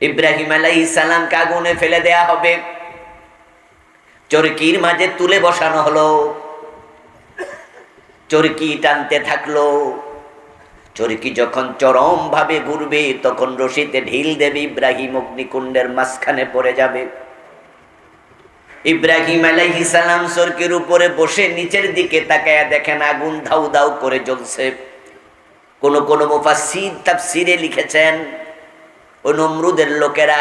ইব্রাহিম আলাই সালামকে আগুনে ফেলে দেয়া হবে? চরকির মাঝে তুলে বসানো হলো। চরকি টানতে থাকল। চরকি যখন চরম ভাবে ঘুরবে, তখন রশিতে ঢিল দেবে, ইব্রাহিম অগ্নিকুণ্ডের মাঝখানে পড়ে যাবে। ইব্রাহিম আলাইহি সালাম সরকির উপরে বসে নিচের দিকে তাকায়া দেখেন আগুন ধাউ ধাউ করে জ্বলছে। কোন কোন মুফাসসির তাফসিরে লিখেছেন ওই নমরুদের লোকেরা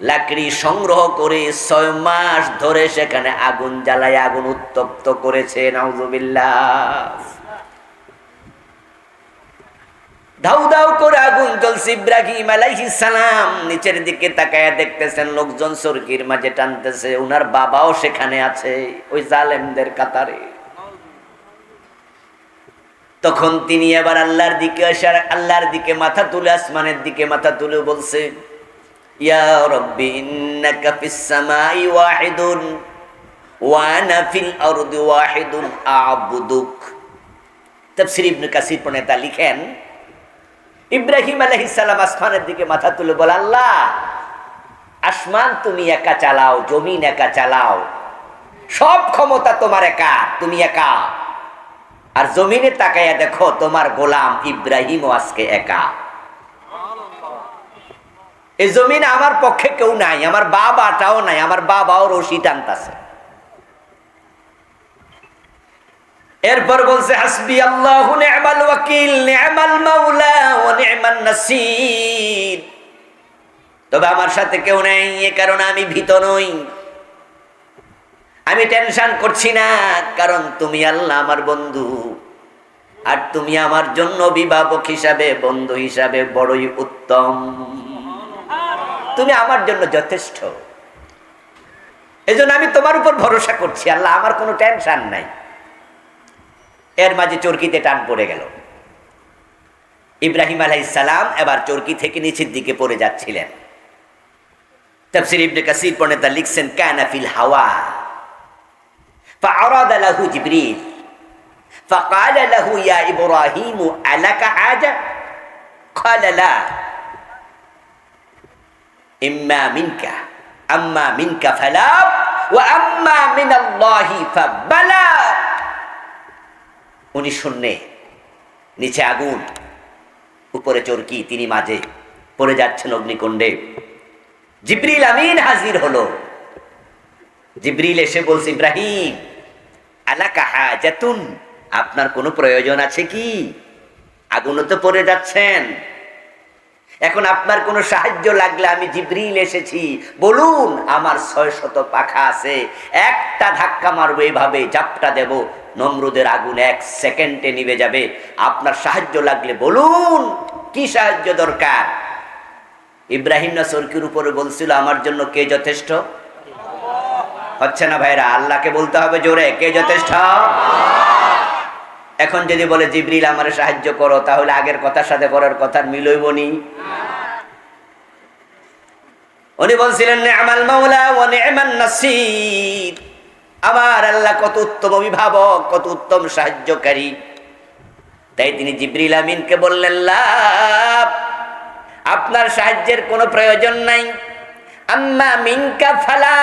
লাকড়ি সংগ্রহ করে ছয় মাস ধরে সেখানে আগুন জ্বালায়, আগুন উত্তপ্ত করেছে ধাউ ধাউ করে আগুন জ্বলছে ইব্রাহিম সালাম। নিচের দিকে তাকায়া দেখতেছেন লোকজন সরকির মাঝে টানতেছে, উনার বাবাও সেখানে আছে, ওই জালেমদের কাতারে। তখন তিনি এবার আল্লাহর দিকে আসার আল্লাহর দিকে মাথা তুলে, আসমানের দিকে মাথা তুলে বলছে ওয়াহিদুন আ'বুদুক। লিখেন, ইব্রাহিম আলাইহিস আসমানের দিকে মাথা তুলে বলে, আল্লাহ, আসমান তুমি একা চালাও, জমিন একা চালাও, সব ক্ষমতা তোমার একা, তুমি একা। আর জমিনে তাকাইয়া দেখো, তোমার গোলাম ইব্রাহিমও আজকে একা। এই জমিন আমার পক্ষে কেউ নাই, আমার বাবাটাও নাই, আমার বাবাও রশি টানতাছে। এরপর বলছে, হাসবি আল্লাহু তবে আমার সাথে কেউ নেই, এ কারণে আমি ভীত নই। আমি টেনশন করছি না, কারণ তুমি আল্লাহ আমার বন্ধু। আর তুমি আমার জন্য অভিভাবক হিসাবে, বন্ধু হিসাবে বড়ই উত্তম। তুমি আমার জন্য যথেষ্ট। এজন্য আমি তোমার উপর ভরসা করছি, আল্লাহ, আমার কোনো টেনশন নাই। এর মাঝে চরকিতে টান পড়ে গেল। ইব্রাহিম আলাইসালাম এবার চরকি থেকে নিচের দিকে পড়ে যাচ্ছিলেন। তাফসির ইবনে কাসির পণ্ডিতা লিখছেন, কানা ফিল হাওয়া। فعرض له جبريل فقال له يا إبراهيم ألك حاجة قال لا إما منك أما منك فلا وأما من الله فبلا উনি শূন্যে নিচে আগুন উপরে চরকি তিনি মাঝে পড়ে যাচ্ছেন অগ্নিকুণ্ডে জিব্রিল আমিন হাজির হলো জিব্রিল এসে বলছে ইব্রাহিম আলাকা আপনার কোনো প্রয়োজন আছে কি? আগুনও তো পড়ে যাচ্ছেন। এখন আপনার কোনো সাহায্য লাগলে আমি জিব্রিল এসেছি। বলুন, আমার ছয় শত পাখা আছে। একটা ধাক্কা মারবো এইভাবে জাপটা দেব। নমরুদের আগুন এক সেকেন্ডে নিভে যাবে। আপনার সাহায্য লাগলে বলুন, কি সাহায্য দরকার? ইব্রাহিম না সরকির উপরে বলছিল, আমার জন্য কে যথেষ্ট? হচ্ছে না ভাইরা, আল্লাহকে বলতে হবে জোরে, কে যথেষ্ট? এখন যদি বলে জিব্রিল আমার সাহায্য করো, তাহলে আগের কথার সাথে পরের কথার মিলইব নি। উনি বলছিলেন, নেমাল মাওলা ও নেমান নাসির। আমার আল্লাহ কত উত্তম অভিভাবক, কত উত্তম সাহায্যকারী। তাই তিনি জিব্রিল আমিনকে বললেন, লাভ, আপনার সাহায্যের কোনো প্রয়োজন নাই। আম্মা মিনকা ফালা।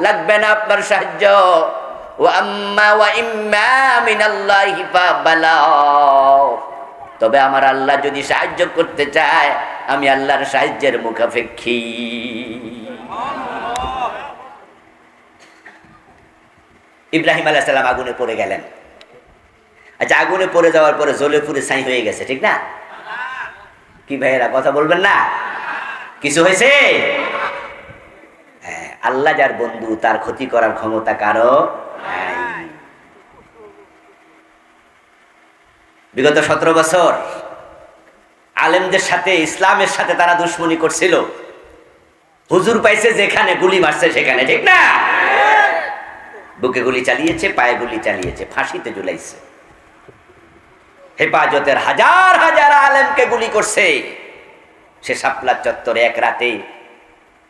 লাগবে না আপনার সাহায্য। তবে আমার আল্লাহ যদি সাহায্য করতে চায় আমি আল্লাহর সাহায্যের মুখাপেক্ষী। ইব্রাহিম আলাহ সাল্লাম আগুনে পড়ে গেলেন। আচ্ছা আগুনে পড়ে যাওয়ার পরে জ্বলে পুরে ছাই হয়ে গেছে ঠিক না? কি ভাইয়েরা কথা বলবেন না? কিছু হয়েছে? হ্যাঁ, আল্লাহ যার বন্ধু, তার ক্ষতি করার ক্ষমতা কারও বিগত সতেরো বছর আলেমদের সাথে, ইসলামের সাথে তারা দুশ্মনী করছিল। হুজুর পাইছে যেখানে, গুলি মারছে সেখানে, ঠিক না? বুকে গুলি চালিয়েছে, পায়ে গুলি চালিয়েছে, ফাঁসিতে ঝুলাইছে। হেফাজতের হাজার হাজার আলেমকে গুলি করছে। সে শাপলা চত্বরে এক রাতে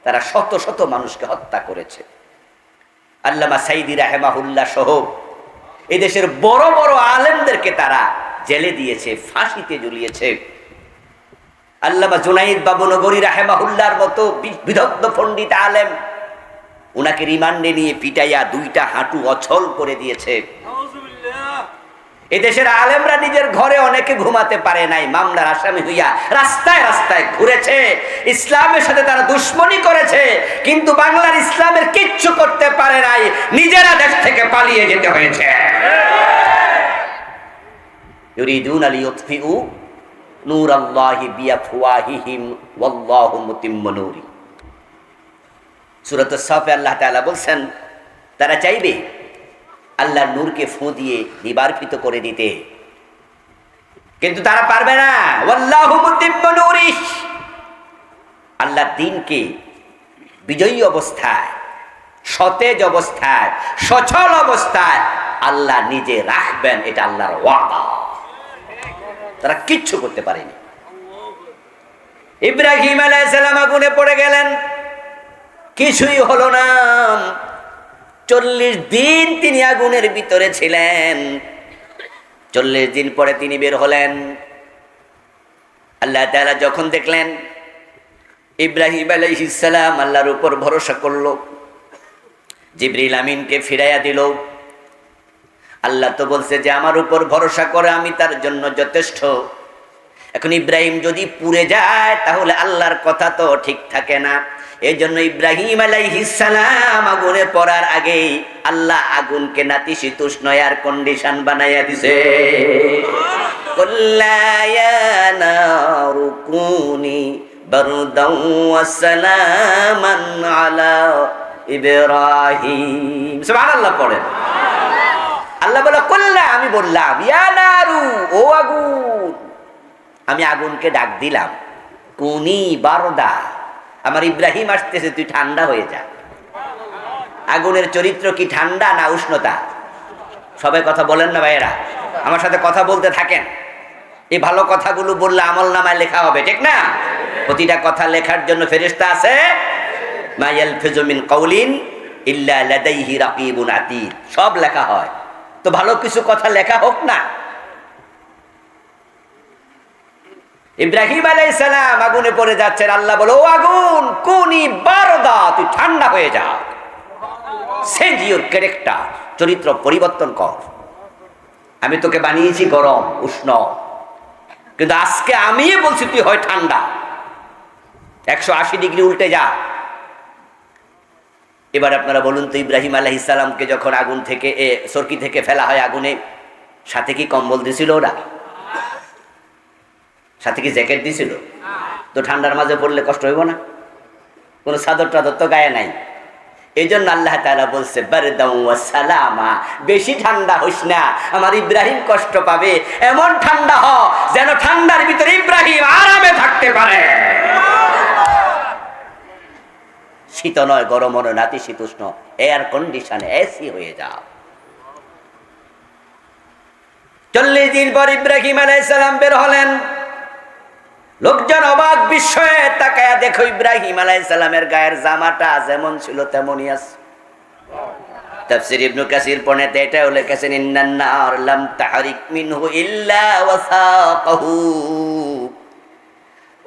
তারা শত শত মানুষকে হত্যা করেছে। আল্লামা সাইদি রাহেমাহুল্লাহ সহ এদেশের বড় বড় আলেমদেরকে তারা জেলে দিয়েছে, ফাঁসিতে ঝুলিয়েছে। আল্লামা জুনাইদ বাবু নগরী রাহেমাহুল্লার মতো বিদগ্ধ পণ্ডিত আলেম, উনাকে রিমান্ডে নিয়ে পিটাইয়া দুইটা হাঁটু অছল করে দিয়েছে। এদেশের আলেমরা নিজের ঘরে অনেকে ঘুমাতে পারে নাই, মামলার আসামি হইয়া রাস্তায় রাস্তায় ঘুরেছে। ইসলামের সাথে তারা দুশ্মনী করেছে, কিন্তু বাংলার ইসলামের কিচ্ছু করতে পারে নাই, নিজেরা দেশ থেকে পালিয়ে যেতে হয়েছে। আল্লাহ তাআলা তারা চাইবে আল্লাহর নূরকে ফু দিয়ে নিবার্পিত করে দিতে। কিন্তু তারা পারবে না। আল্লাহর দিনকে বিজয়ী অবস্থায়, সতেজ অবস্থায়, সচল অবস্থায় আল্লাহ নিজে রাখবেন, এটা আল্লাহর ওয়াদা। তারা কিচ্ছু করতে পারেনি। ইব্রাহিম আলাইসালাম আগুনে পড়ে গেলেন। কিছুই হলো না। চল্লিশ দিন তিনি আগুনের ভিতরে ছিলেন। চল্লিশ দিন পরে তিনি বের হলেন। আল্লাহ তালা যখন দেখলেন, ইব্রাহিম আলাইহিসসালাম আল্লাহর উপর ভরসা করল। জিবরিল আমিনকে ফিরাইয়া দিল। আল্লাহ তো বলছে যে, আমার উপর ভরসা করে আমি তার জন্য যথেষ্ট। এখন ইব্রাহিম যদি পুড়ে যায়, তাহলে আল্লাহর কথা তো ঠিক থাকে না। এই জন্য ইব্রাহিম আলাইহিসালাম আগুনে পড়ার আগেই আল্লাহ আগুনকে নাতিশীতোষ্ণ এয়ার কন্ডিশন বানাইয়া দিছে। আলা আল্লাহ বলে কল্লা আমি বললাম, ইয়া ও আগুন। আমি আগুনকে ডাক দিলাম, কুনি বারদা, আমার ইব্রাহিম আসতেছে, তুই ঠান্ডা হয়ে যা। আগুনের চরিত্র কি ঠান্ডা না উষ্ণতা? সবাই কথা বলেন না ভাইয়েরা, আমার সাথে কথা বলতে থাকেন। এই ভালো কথাগুলো বললে আমল নামায় লেখা হবে, ঠিক না? প্রতিটা কথা লেখার জন্য ফেরিস্তা আছে মাইয়াল ফেজমিন কৌলিন ইল্লা সব লেখা হয়। তো ভালো কিছু কথা লেখা হোক না ইব্রাহিম আলাইহিস সালাম আগুনে পড়ে যাচ্ছেন আল্লাহ বলো, ও আগুন, কুনি বারদা, তুই ঠান্ডা হয়ে যা। ক্যারেক্টার চরিত্র পরিবর্তন কর। আমি তোকে বানিয়েছি গরম, উষ্ণ। কিন্তু আজকে আমি বলছি, তুই হয় ঠান্ডা। একশো আশি ডিগ্রি উল্টে যা। এবার আপনারা বলুন তো, ইব্রাহিম আলাহ ইসালামকে যখন আগুন থেকে, এ সরকি থেকে ফেলা হয় আগুনে, সাথে কি কম্বল দিছিল ওরা? সাথে কি জ্যাকেট দিছিল? তো ঠান্ডার মাঝে পড়লে কষ্ট হইব না? কোনো চাদর টাদর তো গায়ে নাই। এই জন্য আল্লাহ তাআলা বলছে সালামা। বেশি ঠান্ডা হইস না। আমার ইব্রাহিম কষ্ট পাবে। এমন ঠান্ডা হ, যেন ঠান্ডার ভিতরে ইব্রাহিম আরামে থাকতে পারে। শীত নয়, গরম নয়, নাতি শীতোষ্ণ। এয়ার কন্ডিশনে এসি হয়ে যাও। চল্লিশ দিন পর ইব্রাহিম আলাইসালাম বের হলেন। লোকজন অবাক বিস্ময়ে তাকায়া দেখো ইব্রাহিম আলাইসালামের গায়ের জামাটা যেমন ছিল তেমনই আছে। তাফসির ইবনু কাসির পনেতে এটাও লিখেছেন ইন্নান নার লাম তাহরিক মিনহু ইল্লা ওয়াসাকাহু।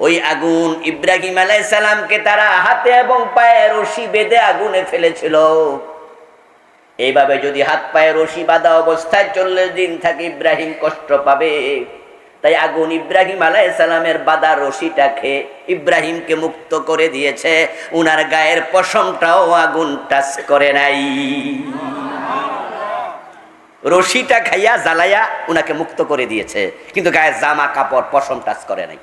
ওই আগুন ইব্রাহিম আলাইহিস সালামকে তারা হাতে এবং পায়ে রশি বেঁধে আগুনে ফেলেছিল। এইভাবে যদি হাত পায়ে রশি বাঁধা অবস্থায় চল্লিশ দিন থাকে ইব্রাহিম কষ্ট পাবে। তাই আগুন ইব্রাহিম সালামের বাঁধা রশিটা খেয়ে ইব্রাহিমকে মুক্ত করে দিয়েছে। উনার গায়ের পশমটাও আগুন টাচ করে নাই। রশিটা খাইয়া জ্বালাইয়া উনাকে মুক্ত করে দিয়েছে। কিন্তু গায়ের জামা কাপড় পশম টাচ করে নাই।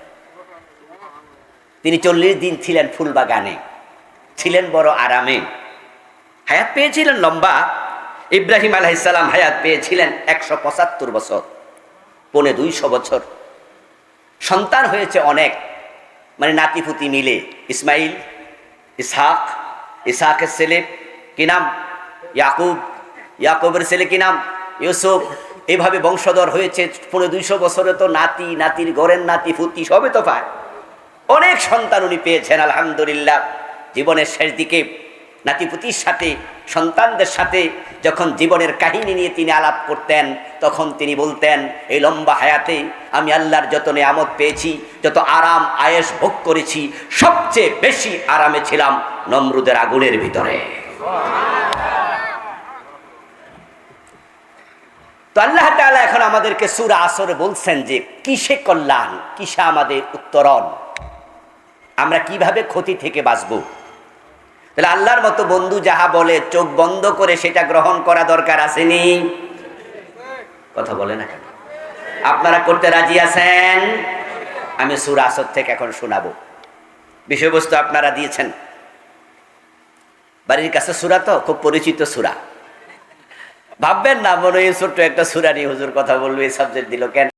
তিনি চল্লিশ দিন ছিলেন ফুল বাগানে ছিলেন বড় আরামে। হায়াত পেয়েছিলেন লম্বা। ইব্রাহিম আলাইসাল্লাম হায়াত পেয়েছিলেন একশো পঁচাত্তর বছর। পৌনে দুইশো বছর। সন্তান হয়েছে অনেক। মানে নাতিপুতি মিলে। ইসমাইল, ইসহাক, ইসহাকের ছেলে, কি নাম? ইয়াকুব। ইয়াকুবের ছেলে কি নাম? ইউসুফ। এভাবে বংশধর হয়েছে পৌনে দুইশো বছরে তো নাতি, নাতির ঘরের নাতি, ফুতি সবে তো পায়। অনেক সন্তান উনি পেয়েছেন, আলহামদুলিল্লাহ। জীবনের শেষ দিকে নাতিপুতির সাথে, সন্তানদের সাথে যখন জীবনের কাহিনী নিয়ে তিনি আলাপ করতেন, তখন তিনি বলতেন, এই লম্বা হায়াতে আমি আল্লাহর যত নিয়ামত পেয়েছি, যত আরাম আয়েস ভোগ করেছি, সবচেয়ে বেশি আরামে ছিলাম নমরুদের আগুনের ভিতরে। তো আল্লাহ তাআলা এখন আমাদেরকে সুরা আসরে বলছেন যে, কিসে কল্যাণ? কিসে আমাদের উত্তরণ? আমরা কীভাবে ক্ষতি থেকে বাঁচব? তাহলে আল্লাহর মতো বন্ধু যাহা বলে, চোখ বন্ধ করে সেটা গ্রহণ করা দরকার আসেনি? কথা বলে না কেন? আপনারা করতে রাজি আছেন? আমি সুরা আসর থেকে এখন শোনাবো। বিষয়বস্তু আপনারা দিয়েছেন। বাড়ির কাছে সুরা তো, খুব পরিচিত সুরা। ভাববেন না, মনে হয় ছোট্ট একটা সুরা নিয়ে হুজুর কথা বলবে, এই সাবজেক্ট দিল কেন?